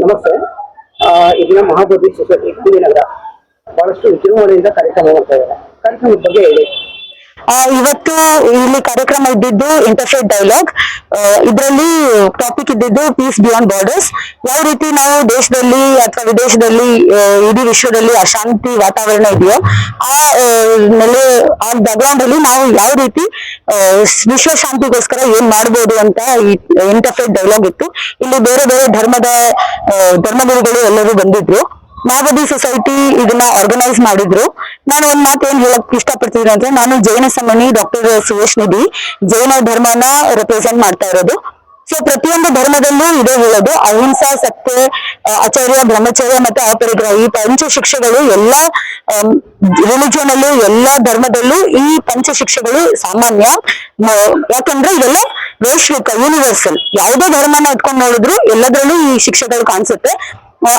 ನಮಸ್ತೆ. ಇದನ್ನ ಮಹಾಬೋಧಿ ಸೊಸೈಟಿ ನಗರ. ಬಹಳಷ್ಟು ವಿಜೃಂಭಣೆಯಿಂದ ಕಾರ್ಯಕ್ರಮ ಮಾಡ್ತಾ ಇದ್ದಾರೆ. ಕಾರ್ಯಕ್ರಮದ ಬಗ್ಗೆ ಹೇಳಿ. ಇವತ್ತು ಇಲ್ಲಿ ಕಾರ್ಯಕ್ರಮ ಇದ್ದಿದ್ದು ಇಂಟರ್ಫೇಟ್ ಡೈಲಾಗ್ ಇದರಲ್ಲಿ ಟಾಪಿಕ್ ಇದ್ದಿದ್ದು ಪೀಸ್ ಬಿಯಾಂಡ್ ಬಾರ್ಡರ್ಸ್ ಯಾವ ರೀತಿ ನಾವು ದೇಶದಲ್ಲಿ ಅಥವಾ ವಿದೇಶದಲ್ಲಿ ಇಡೀ ವಿಶ್ವದಲ್ಲಿ ಅಶಾಂತಿ ವಾತಾವರಣ ಇದೆಯೋ, ಆ ನೆಲೆ ಆ ಬ್ಯಾಕ್ಗ್ರೌಂಡ್ ಅಲ್ಲಿ ನಾವು ಯಾವ ರೀತಿ ವಿಶ್ವ ಶಾಂತಿಗೋಸ್ಕರ ಏನ್ ಮಾಡ್ಬೋದು ಅಂತ ಈ ಇಂಟರ್ಫೇಟ್ ಡೈಲಾಗ್ ಇತ್ತು. ಇಲ್ಲಿ ಬೇರೆ ಬೇರೆ ಧರ್ಮದ ಧರ್ಮಗುರುಗಳು ಎಲ್ಲರೂ ಬಂದಿದ್ರು. ಮಾವದಿ ಸೊಸೈಟಿ ಇದನ್ನ ಆರ್ಗನೈಸ್ ಮಾಡಿದ್ರು. ನಾನು ಒಂದ್ ಮಾತು ಏನ್ ಹೇಳಕ್ ಇಷ್ಟಪಡ್ತಿದ್ದೀನಿ ಅಂದ್ರೆ ನಾನು ಜೈನ ಸಮನಿ ಡಾಕ್ಟರ್ ಸುರೇಶ್ ನಿಧಿ, ಜೈನ ಧರ್ಮನ ರೆಪ್ರೆಸೆಂಟ್ ಮಾಡ್ತಾ ಇರೋದು. ಸೊ ಪ್ರತಿಯೊಂದು ಧರ್ಮದಲ್ಲೂ ಇದೇ ಹೇಳೋದು. ಅಹಿಂಸಾ, ಸತ್ಯ ಆಚಾರ್ಯ, ಬ್ರಹ್ಮಚರ್ಯ ಮತ್ತೆ ಅಪರಿಗ್ರಹ ಈ ಪಂಚ ಶಿಕ್ಷೆಗಳು ಎಲ್ಲಾ ರಿಲಿಜನ್ ಅಲ್ಲೂ ಎಲ್ಲಾ ಧರ್ಮದಲ್ಲೂ ಈ ಪಂಚ ಶಿಕ್ಷೆಗಳು ಸಾಮಾನ್ಯ ಯಾಕಂದ್ರೆ ಇದೆಲ್ಲ ವೈಶ್ವಿಕ ಯೂನಿವರ್ಸಲ್ ಯಾವುದೇ ಧರ್ಮನ ಇಟ್ಕೊಂಡು ನೋಡಿದ್ರು ಎಲ್ಲದರಲ್ಲೂ ಈ ಶಿಕ್ಷೆಗಳು ಕಾಣಿಸುತ್ತೆ.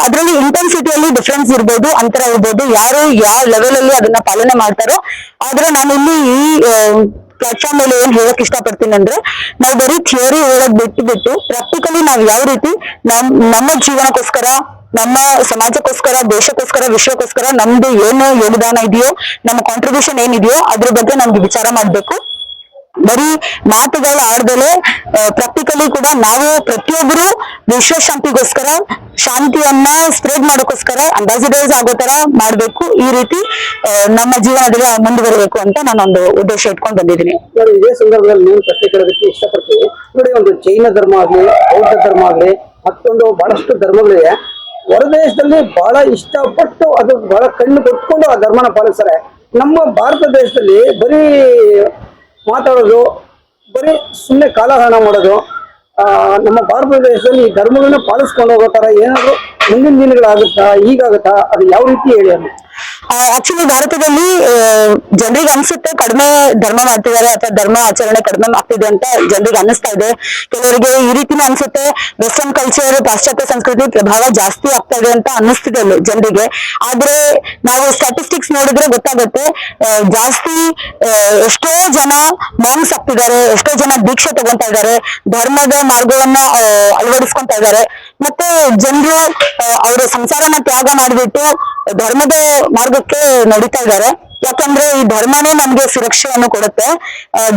ಅದರಲ್ಲಿ ಇಂಟೆನ್ಸಿಟಿಯಲ್ಲಿ ಡಿಫ್ರೆನ್ಸ್ ಇರ್ಬೋದು, ಅಂತರ ಇರ್ಬೋದು, ಯಾರು ಯಾವ ಲೆವೆಲ್ ಅಲ್ಲಿ ಅದನ್ನ ಪಾಲನೆ ಮಾಡ್ತಾರೋ. ಆದ್ರೆ ನಾನು ಇಲ್ಲಿ ಈ ಪ್ಲಾಟ್ಫಾರ್ಮ್ ಮೇಲೆ ಏನ್ ಹೇಳಕ್ ಇಷ್ಟಪಡ್ತೀನಿ ಅಂದ್ರೆ, ನಾವು ಬರೀ ಥಿಯರಿ ಹೇಳಕ್ ಬಿಟ್ಟು ಬಿಟ್ಟು ಪ್ರಾಕ್ಟಿಕಲಿ ನಾವು ಯಾವ ರೀತಿ ನಮ್ಮ ನಮ್ಮ ಜೀವನಕ್ಕೋಸ್ಕರ, ನಮ್ಮ ಸಮಾಜಕ್ಕೋಸ್ಕರ, ದೇಶಕ್ಕೋಸ್ಕರ, ವಿಶ್ವಕ್ಕೋಸ್ಕರ ನಮ್ದು ಏನು ಯೋಗದಾನ ಇದೆಯೋ, ನಮ್ಮ ಕಾಂಟ್ರಿಬ್ಯೂಷನ್ ಏನಿದೆಯೋ ಅದ್ರ ಬಗ್ಗೆ ನಮ್ಗೆ ವಿಚಾರ ಮಾಡ್ಬೇಕು. ಬರೀ ಮಾತುಗಳ ಆಡ್ದಲೆ ಪ್ರಾಕ್ಟಿಕಲಿ ಕೂಡ ನಾವು ಪ್ರತಿಯೊಬ್ಬರು ವಿಶ್ವಶಾಂತಿಗೋಸ್ಕರ, ಶಾಂತಿಯನ್ನ ಸ್ಪ್ರೆಡ್ ಮಾಡೋಕೋಸ್ಕರ ಅಂಬಾಸಿಡರ್ಸ್ ಆಗೋ ತರ ಮಾಡ್ಬೇಕು. ಈ ರೀತಿ ನಮ್ಮ ಜೀವನದಲ್ಲಿ ಮುಂದುವರಿಬೇಕು ಅಂತ ನಾನು ಒಂದು ಉದ್ದೇಶ ಇಟ್ಕೊಂಡು ಬಂದಿದ್ದೀನಿ. ಇದೇ ಸಂದರ್ಭದಲ್ಲಿ ನೀವು ಪ್ರಶ್ನೆ ಕೇಳೋದಕ್ಕೆ ಇಷ್ಟಪಡ್ತೀವಿ ನೋಡಿ, ಒಂದು ಜೈನ ಧರ್ಮ ಆಗ್ಲಿ, ಬೌದ್ಧ ಧರ್ಮ ಆಗ್ಲಿ, ಮತ್ತೊಂದು ಬಹಳಷ್ಟು ಧರ್ಮಗಳಿವೆ. ಹೊರದೇಶದಲ್ಲಿ ಬಹಳ ಇಷ್ಟಪಟ್ಟು ಅದು ಬಹಳ ಕಣ್ಣು ಕೊಟ್ಕೊಂಡು ಆ ಧರ್ಮನ ಪಾಲಿಸ್ತಾರೆ. ನಮ್ಮ ಭಾರತ ದೇಶದಲ್ಲಿ ಬರೀ ಮಾತಾಡೋದು, ಬರೀ ಸುಮ್ಮನೆ ಕಾಲಹರಣ ಮಾಡೋದು ನಮ್ಮ ಭಾರತ ದೇಶದಲ್ಲಿ ಈ ಧರ್ಮಗಳನ್ನ ಪಾಲಿಸ್ಕೊಂಡು ಹೋಗೋ ತರ ಏನಾದ್ರು ಮುಂದಿನ ದಿನಗಳಾಗುತ್ತಾ, ಈಗಾಗುತ್ತಾ, ಅದು ಯಾವ ರೀತಿ ಹೇಳಿ ಅದು? ಆಕ್ಚುಲಿ ಭಾರತದಲ್ಲಿ ಜನರಿಗೆ ಅನ್ಸುತ್ತೆ ಕಡಿಮೆ ಧರ್ಮ ಮಾಡ್ತಿದ್ದಾರೆ ಅಥವಾ ಧರ್ಮ ಆಚರಣೆ ಕಡಿಮೆ ಆಗ್ತಿದೆ ಅಂತ ಜನರಿಗೆ ಅನ್ನಿಸ್ತಾ ಇದೆ. ಕೆಲವರಿಗೆ ಈ ರೀತಿನೂ ಅನ್ಸುತ್ತೆ ವೆಸ್ಟರ್ನ್ ಕಲ್ಚರ್ ಪಾಶ್ಚಾತ್ಯ ಸಂಸ್ಕೃತಿ ಪ್ರಭಾವ ಜಾಸ್ತಿ ಆಗ್ತಾ ಇದೆ ಅಂತ ಅನ್ನಿಸ್ತಿದೆ ಜನರಿಗೆ. ಆದ್ರೆ ನಾವು ಸ್ಟಾಟಿಸ್ಟಿಕ್ಸ್ ನೋಡಿದ್ರೆ ಗೊತ್ತಾಗುತ್ತೆ ಜಾಸ್ತಿ ಎಷ್ಟೋ ಜನ ಮಾಂಸ್ ಆಗ್ತಿದ್ದಾರೆ ಎಷ್ಟೋ ಜನ ದೀಕ್ಷೆ ತಗೊಂತಾ ಇದ್ದಾರೆ, ಧರ್ಮದ ಮಾರ್ಗವನ್ನ ಅಳವಡಿಸ್ಕೊಂತಾ ಇದ್ದಾರೆ. ಮತ್ತೆ ಜನರು ಅವರ ಸಂಸಾರನ ತ್ಯಾಗ ಮಾಡಿಬಿಟ್ಟು ಧರ್ಮದ ಮಾರ್ಗಕ್ಕೆ ನಡೀತಾ ಇದ್ದಾರೆ. ಯಾಕಂದ್ರೆ ಈ ಧರ್ಮನೇ ನಮ್ಗೆ ಸುರಕ್ಷೆಯನ್ನು ಕೊಡುತ್ತೆ.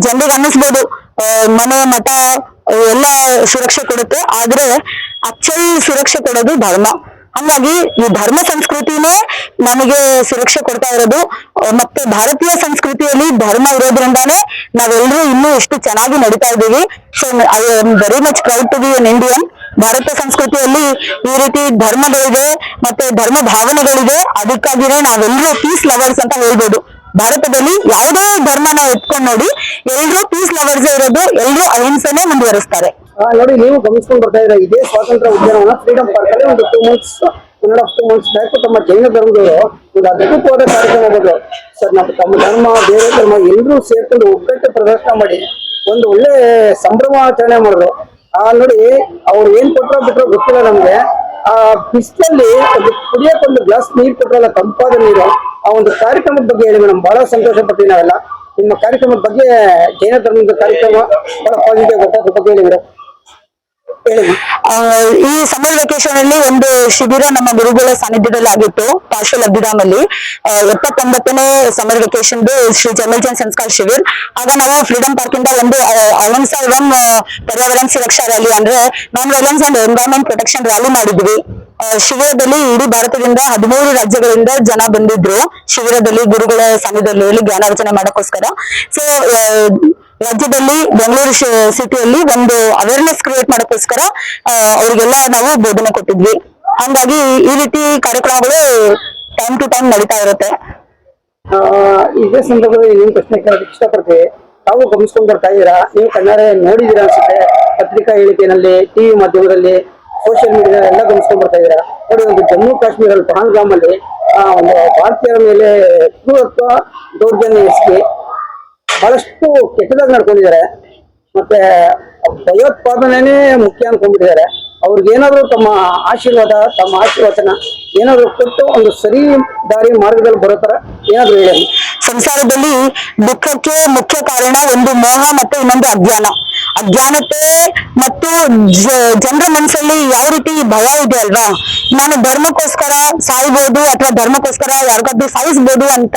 ಜನರಿಗೆ ಅನ್ನಿಸ್ಬೋದು ಮನೆ, ಮಠ ಎಲ್ಲ ಸುರಕ್ಷೆ ಕೊಡುತ್ತೆ. ಆದ್ರೆ ಆಕ್ಚುಲಿ ಸುರಕ್ಷೆ ಕೊಡೋದು ಧರ್ಮ. ಹಂಗಾಗಿ ಈ ಧರ್ಮ ಸಂಸ್ಕೃತಿನೇ ನಮಗೆ ಸುರಕ್ಷೆ ಕೊಡ್ತಾ ಇರೋದು. ಮತ್ತೆ ಭಾರತೀಯ ಸಂಸ್ಕೃತಿಯಲ್ಲಿ ಧರ್ಮ ಇರೋದ್ರಿಂದಾನೇ ನಾವೆಲ್ಲರೂ ಇನ್ನೂ ಎಷ್ಟು ಚೆನ್ನಾಗಿ ನಡೀತಾ ಇದ್ದೀವಿ. So I am very much proud to be an Indian Bharat ಸಂಸ್ಕೃತಿಯಲ್ಲಿ ಈ ರೀತಿ ಧರ್ಮಗಳಿದೆ ಮತ್ತೆ ಧರ್ಮ ಭಾವನೆಗಳಿದೆ ಅದಕ್ಕಾಗಿನೇ ನಾವೆಲ್ಲರೂ ಪೀಸ್ ಲವರ್ಸ್ ಅಂತ ಹೇಳ್ಬೋದು. ಭಾರತದಲ್ಲಿ ಯಾವುದೇ ಧರ್ಮನ ಎತ್ಕೊಂಡು ನೋಡಿ ಎಲ್ಲರೂ ಪೀಸ್ ಲವರ್ಸ್ ಇರೋದು ಎಲ್ಲರೂ ಅಹಿಂಸೆನೇ ಮುಂದುವರಿಸ್ತಾರೆ. ನೋಡಿ, ನೀವು ಗಮನಿಸ್ಕೊಂಡು ಬರ್ತಾ ಇದ್ರೆ ಇದೇ ಸ್ವಾತಂತ್ರ್ಯ ಉದ್ಯಾನವನ ಫ್ರೀಡಂ ಪಾರ್ಕ್ ಅಲ್ಲಿ ಒಂದು two months one two months back ತಮ್ಮ ಜೈನ ಧರ್ಮದವರು ಒಂದು ಅದ್ಭುತವಾದ ಕಾರ್ಯಕ್ರಮ ಬಂದರು ಸರ್ ನಮ್ಮ ತಮ್ಮ ಧರ್ಮ, ಬೇರೆ ಧರ್ಮ ಎಲ್ಲರೂ ಸೇರ್ಕೊಂಡು ಒಗ್ಗಟ್ಟು ಪ್ರದರ್ಶನ ಮಾಡಿ ಒಂದು ಒಳ್ಳೆ ಸಂಭ್ರಮಾಚರಣೆ ಮಾಡಿದ್ರು. ನೋಡಿ ಅವ್ರು ಏನ್ ಕೊಟ್ಟರೋ ಬಿಟ್ರು ಗೊತ್ತಿಲ್ಲ ನಮ್ಗೆ. ಆ ಬಿಸಿಲಲ್ಲಿ ಒಂದು ಕುಡಿಯಕ್ಕೆ ಒಂದು ಗ್ಲಾಸ್ ನೀರು ಕೊಟ್ಟರಲ್ಲ ತಂಪಾದ ನೀರು. ಆ ಒಂದು ಕಾರ್ಯಕ್ರಮದ ಬಗ್ಗೆ ಹೇಳಿ ಮೇಡಮ್ ಬಹಳ ಸಂತೋಷ ಪಟ್ಟಿ ನಾವೆಲ್ಲ. ನಿಮ್ಮ ಕಾರ್ಯಕ್ರಮದ ಬಗ್ಗೆ ಜೈನ ಧರ್ಮದ ಕಾರ್ಯಕ್ರಮ ಬಹಳ ಪಾಸಿಟಿವ್ ಬಗ್ಗೆ ಹೇಳಿ ಮೇಡಮ್. ಆ, ಈ ಸಮ್ಮರ್ ವೆಕೇಶನ್ ಅಲ್ಲಿ ಒಂದು ಶಿಬಿರ ನಮ್ಮ ಗುರುಗಳ ಸಾನ್ನಿಧ್ಯದಲ್ಲಿ ಆಗಿತ್ತು ಪಾರ್ಶಲ್ ಅಬ್ಬಿರಾಮ್ ಅಲ್ಲಿ ಎಪ್ಪತ್ತೊಂಬತ್ತನೇ ಸಮ್ಮರ್ ವೆಕೇಶನ್ ಶ್ರೀ ಜಮಲ್ಚಂದ್ ಸಂಸ್ಕಾರ ಶಿಬಿರ್ ಆಗ ನಾವು ಫ್ರೀಡಂ ಪಾರ್ಕ್ ಇಂದ ಒಂದು ಅಹಿಂಸಾ ಎವಂ ಪರ್ಯಾವರಣ ಸುರಕ್ಷಾ ರ್ಯಾಲಿ ಅಂದ್ರೆ non violence and environment protection rally ಮಾಡಿದ್ವಿ. ಶಿಬಿರದಲ್ಲಿ ಇಡೀ ಭಾರತದಿಂದ ಹದಿಮೂರು ರಾಜ್ಯಗಳಿಂದ ಜನ ಬಂದಿದ್ರು. ಶಿಬಿರದಲ್ಲಿ ಗುರುಗಳ ಸಾನ್ನಿಧ್ಯದಲ್ಲಿ ಜ್ಞಾನಾರ್ಜನೆ ಮಾಡಕ್ಕೋಸ್ಕರ. ಸೊ ರಾಜ್ಯದಲ್ಲಿ ಬೆಂಗಳೂರು ಸಿಟಿಯಲ್ಲಿ ಒಂದು ಅವೇರ್ನೆಸ್ ಕ್ರಿಯೇಟ್ ಮಾಡೋಕ್ಕೋಸ್ಕರ ಅವರಿಗೆಲ್ಲ ನಾವು ಬೋಧನೆ ಕೊಟ್ಟಿದ್ವಿ. ಹಂಗಾಗಿ ಈ ರೀತಿ ಕಾರ್ಯಕ್ರಮಗಳು ಟೈಮ್ ಟು ಟೈಮ್ ನಡೀತಾ ಇರುತ್ತೆ. ಇದೇ ಸಂದರ್ಭದಲ್ಲಿ ನೀವು ಪ್ರಶ್ನೆ ಕೇಳೋದಕ್ಕೆ ಇಷ್ಟಪಡ್ತೀವಿ. ತಾವು ಗಮನಿಸ್ಕೊಂಡು ಬರ್ತಾ ಇದ್ದೀರಾ ನೀವು ಕಣ್ಣಾರೆ ನೋಡಿದ್ದೀರಾ ಅನ್ಸುತ್ತೆ. ಪತ್ರಿಕಾ ಹೇಳಿಕೆನಲ್ಲಿ ಟಿವಿ ಮಾಧ್ಯಮದಲ್ಲಿ ಸೋಷಿಯಲ್ ಮೀಡಿಯಾ ಎಲ್ಲ ಗಮನಿಸ್ಕೊಂಡು ಬರ್ತಾ ಇದ್ದೀರಾ ನೋಡಿ, ಒಂದು ಜಮ್ಮು ಕಾಶ್ಮೀರಲ್ಲಿ ಪಹಲ್ಗಾಮ್ ಅಲ್ಲಿ ಒಂದು ಭಾರತೀಯರ ಮೇಲೆ ಕ್ರೂರತ್ವ ದೌರ್ಜನ್ಯ ಎಸಗಿ ಬಹಳಷ್ಟು ಕೆಟ್ಟದಾಗಿ ನಡ್ಕೊಂಡಿದ್ದಾರೆ. ಮತ್ತೆ ಭಯೋತ್ಪಾದನೆ ಮುಖ್ಯ ಅನ್ಕೊಂಡ್ಬಿಟ್ಟಿದ್ದಾರೆ ಅವ್ರಿಗೇನಾದ್ರೂ ತಮ್ಮ ಆಶೀರ್ವಾದ, ತಮ್ಮ ಆಶೀರ್ವಚನ ಏನಾದ್ರು ಕೊಟ್ಟು ಒಂದು ಸರಿ ದಾರಿ ಮಾರ್ಗದಲ್ಲಿ ಬರೋ ತರ ಏನಾದ್ರು ಹೇಳಿ. ಸಂಸಾರದಲ್ಲಿ ದುಃಖಕ್ಕೆ ಮುಖ್ಯ ಕಾರಣ ಒಂದು ಮೋಹ ಮತ್ತೆ ಇನ್ನೊಂದು ಅಜ್ಞಾನ. ಅಜ್ಞಾನತೆ ಮತ್ತು ಜನರ ಮನಸ್ಸಲ್ಲಿ ಯಾವ ರೀತಿ ಭಯ ಇದೆ ಅಲ್ವಾ? ನಾನು ಧರ್ಮಕ್ಕೋಸ್ಕರ ಸಾಯ್ಬೋದು ಅಥವಾ ಧರ್ಮಕ್ಕೋಸ್ಕರ ಯಾರಿಗಾದ್ರೂ ಸಾಯಿಸ್ಬೋದು ಅಂತ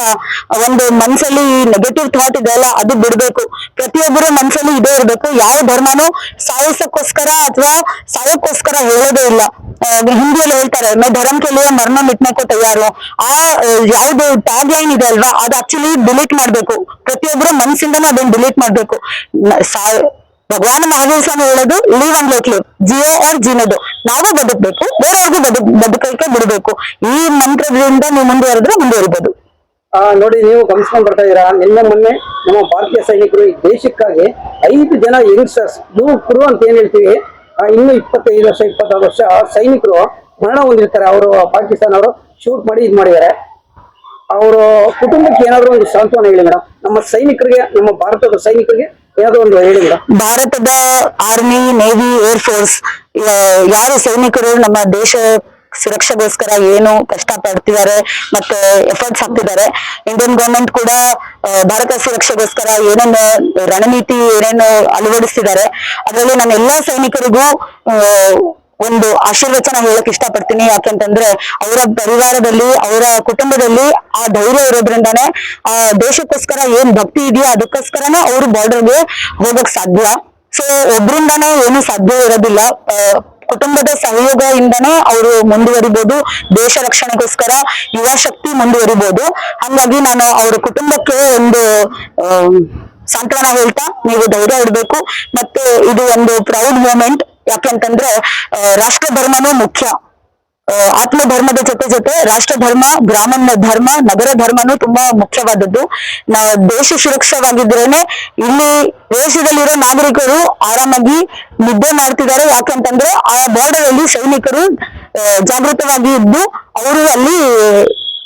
ಒಂದು ಮನಸ್ಸಲ್ಲಿ ನೆಗೆಟಿವ್ ಥಾಟ್ ಇದೆ ಅಲ್ಲ, ಅದು ಬಿಡ್ಬೇಕು. ಪ್ರತಿಯೊಬ್ಬರ ಮನಸ್ಸಲ್ಲಿ ಇದೇ ಇರಬೇಕು. ಯಾವ ಧರ್ಮನೂ ಸಾಯಿಸಕ್ಕೋಸ್ಕರ ಅಥವಾ ಸಾಯಕ್ಕೋಸ್ಕರ ಹೇಳೋದೇ ಇಲ್ಲ. ಹಿಂದಿಯಲ್ಲಿ ಹೇಳ್ತಾರೆ, ಮೈ ಧರ್ಮ ಕೆಲವೇ ಮರ್ಮ ಮಿಟ್ನೆಕೋ ತಯಾರು. ಆ, ಯಾವ್ದು ಟ್ಯಾಗ್ ಲೈನ್ ಇದೆ ಅಲ್ವಾ, ಅದು ಆಕ್ಚುಲಿ ಡಿಲೀಟ್ ಮಾಡ್ಬೇಕು. ಪ್ರತಿಯೊಬ್ಬರ ಮನಸ್ಸಿಂದನೂ ಅದನ್ನ ಡಿಲೀಟ್ ಮಾಡ್ಬೇಕು. ಭಗವಾನ್ ಮಹಾವೀರ್ ಸ್ವಾಮಿ ಹೇಳೋದು ಲೀವ್ ಅಂಡ್ ಲೆಟ್ ಲಿವ್. ಜಿಯೋ ಆರ್ ಜೀನೋದು ನಾವು ಬದುಕ್ಬೇಕು, ಬೇರೆಯವ್ರಿಗೂ ಬದುಕ್ ಬದುಕಲಿಕ್ಕೆ ಬಿಡಬೇಕು. ಈ ಮಂತ್ರದಿಂದ ನೀವು ಮುಂದುವರೆದ್ರೆ ಮುಂದುವರಿಬಹುದು ನೋಡಿ, ನೀವು ಗಮನಿಸ್ಕೊಂಡ್ ಬರ್ತಾ ಇದೀರಾ ನಿನ್ನೆ ಮೊನ್ನೆ ನಮ್ಮ ಭಾರತೀಯ ಸೈನಿಕರು ಈ ದೇಶಕ್ಕಾಗಿ ಐದು ಜನ ಯಂಗ್ಸ್ಟರ್ಸ್ ಯುವಕರು ಅಂತ ಏನ್ ಹೇಳ್ತೀವಿ? ಇನ್ನು ಇಪ್ಪತ್ತೈದು ವರ್ಷ, ಇಪ್ಪತ್ತಾರು ವರ್ಷ ಸೈನಿಕರು ಮರಣ ಹೊಂದಿರ್ತಾರೆ. ಅವರು ಪಾಕಿಸ್ತಾನ ಅವರು ಶೂಟ್ ಮಾಡಿ ಇದ್ ಮಾಡಿದ್ದಾರೆ. ಅವರು ಕುಟುಂಬಕ್ಕೆ ಏನಾದ್ರು ಒಂದು ಸಾಂತ್ವನ ಹೇಳಿ ಮೇಡಮ್ ನಮ್ಮ ಸೈನಿಕರಿಗೆ, ನಮ್ಮ ಭಾರತದ ಸೈನಿಕರಿಗೆ ಹೇಳಿ ಭಾರತದ ಆರ್ಮಿ ನೇವಿ ಏರ್ ಫೋರ್ಸ್ ಯಾರು ಸೈನಿಕರು ನಮ್ಮ ದೇಶ ಸುರಕ್ಷೆಗೋಸ್ಕರ ಏನು ಕಷ್ಟ ಪಡ್ತಿದ್ದಾರೆ ಮತ್ತೆ ಎಫರ್ಟ್ಸ್ ಹಾಕ್ತಿದ್ದಾರೆ ಇಂಡಿಯನ್ ಗವರ್ಮೆಂಟ್ ಕೂಡ ಭಾರತ ಸುರಕ್ಷೆಗೋಸ್ಕರ ಏನೇನು ರಣನೀತಿ ಏನೇನು ಅಳವಡಿಸ್ತಿದ್ದಾರೆ, ಅದರಲ್ಲಿ ನಮ್ಮ ಎಲ್ಲಾ ಸೈನಿಕರಿಗೂ ಒಂದು ಆಶೀರ್ವಚನ ಹೇಳಕ್ ಇಷ್ಟಪಡ್ತೀನಿ. ಯಾಕೆಂತಂದ್ರೆ ಅವರ ಪರಿವಾರದಲ್ಲಿ, ಅವರ ಕುಟುಂಬದಲ್ಲಿ ಆ ಧೈರ್ಯ ಇರೋದ್ರಿಂದಾನೇ ಆ ದೇಶಕ್ಕೋಸ್ಕರ ಏನ್ ಭಕ್ತಿ ಇದೆಯೋ ಅದಕ್ಕೋಸ್ಕರನೇ ಅವರು ಬಾರ್ಡರ್ಗೆ ಹೋಗಕ್ ಸಾಧ್ಯ. ಸೊ ಒಬ್ರಿಂದಾನೇ ಏನು ಸಾಧ್ಯ ಇರೋದಿಲ್ಲ. ಕುಟುಂಬದ ಕುಟುಂಬದ ಸಹಯೋಗದಿಂದನೇ ಅವರು ಮುಂದುವರಿಬಹುದು ದೇಶ ರಕ್ಷಣೆಗೋಸ್ಕರ ಯುವ ಶಕ್ತಿ ಮುಂದುವರಿಬಹುದು ಹಾಗಾಗಿ ನಾನು ಅವ್ರ ಕುಟುಂಬಕ್ಕೆ ಒಂದು ಸಾಂತ್ವನ ಹೇಳ್ತಾ, ನೀವು ಧೈರ್ಯ ಇಡಬೇಕು. ಮತ್ತೆ ಇದು ಒಂದು ಪ್ರೌಡ್ ಮೂಮೆಂಟ್ ಯಾಕೆಂತಂದ್ರೆ ರಾಷ್ಟ್ರ ಧರ್ಮನೂ ಮುಖ್ಯ. ಆತ್ಮ ಧರ್ಮದ ಜೊತೆ ಜೊತೆ ರಾಷ್ಟ್ರ ಧರ್ಮ ಗ್ರಾಮ ಧರ್ಮ, ನಗರ ಧರ್ಮನೂ ತುಂಬಾ ಮುಖ್ಯವಾದದ್ದು. ನಾ, ದೇಶ ಸುರಕ್ಷವಾಗಿದ್ರೇನೆ ಇಲ್ಲಿ ದೇಶದಲ್ಲಿರೋ ನಾಗರಿಕರು ಆರಾಮಾಗಿ ನಿದ್ದೆ ಮಾಡ್ತಿದ್ದಾರೆ. ಯಾಕಂತಂದ್ರೆ, ಆ ಬಾರ್ಡರ್ ಅಲ್ಲಿ ಸೈನಿಕರು ಜಾಗೃತವಾಗಿ ಇದ್ದು ಅವರು ಅಲ್ಲಿ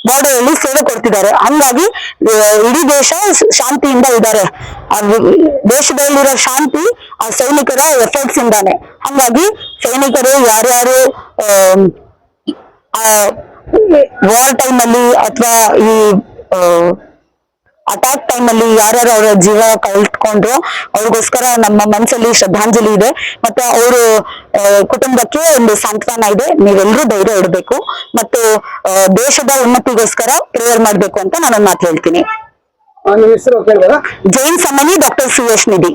ಬಾರ್ಡರ್ ಅಲ್ಲಿ ಸೇವೆ ಕೊಡ್ತಿದ್ದಾರೆ. ಹಂಗಾಗಿ ಇಡೀ ದೇಶ ಶಾಂತಿಯಿಂದ ಇದ್ದಾರೆ. ದೇಶದಲ್ಲಿರೋ ಶಾಂತಿ ಆ ಸೈನಿಕರ ಎಫರ್ಟ್ಸ್ ಇಂದಾನೆ. ಹಂಗಾಗಿ ಸೈನಿಕರು ಯಾರ್ಯಾರು ವಾರ್ ಟೈಮ್ ಅಲ್ಲಿ ಅಥವಾ ಈ ಅಟ್ಯಾಕ್ ಟೈಮ್ ಅಲ್ಲಿ ಯಾರ್ಯಾರು ಅವರ ಜೀವ ಕಳ್ಕೊಂಡ್ರು ಅವ್ರಿಗೋಸ್ಕರ ನಮ್ಮ ಮನಸ್ಸಲ್ಲಿ ಶ್ರದ್ಧಾಂಜಲಿ ಇದೆ. ಮತ್ತೆ ಅವರು ಕುಟುಂಬಕ್ಕೆ ಒಂದು ಸಾಂತ್ವನ ಇದೆ. ನೀವೆಲ್ಲರೂ ಧೈರ್ಯ ಇಡಬೇಕು. ಮತ್ತು ದೇಶದ ಉನ್ನತಿಗೋಸ್ಕರ ಪ್ರೇಯರ್ ಮಾಡ್ಬೇಕು ಅಂತ ನಾನೊಂದು ಮಾತು ಹೇಳ್ತೀನಿ. ಜೈನ್ ಸಮನಿ ಡಾಕ್ಟರ್ ಸುಯೇಶ್ ನಿಧಿ.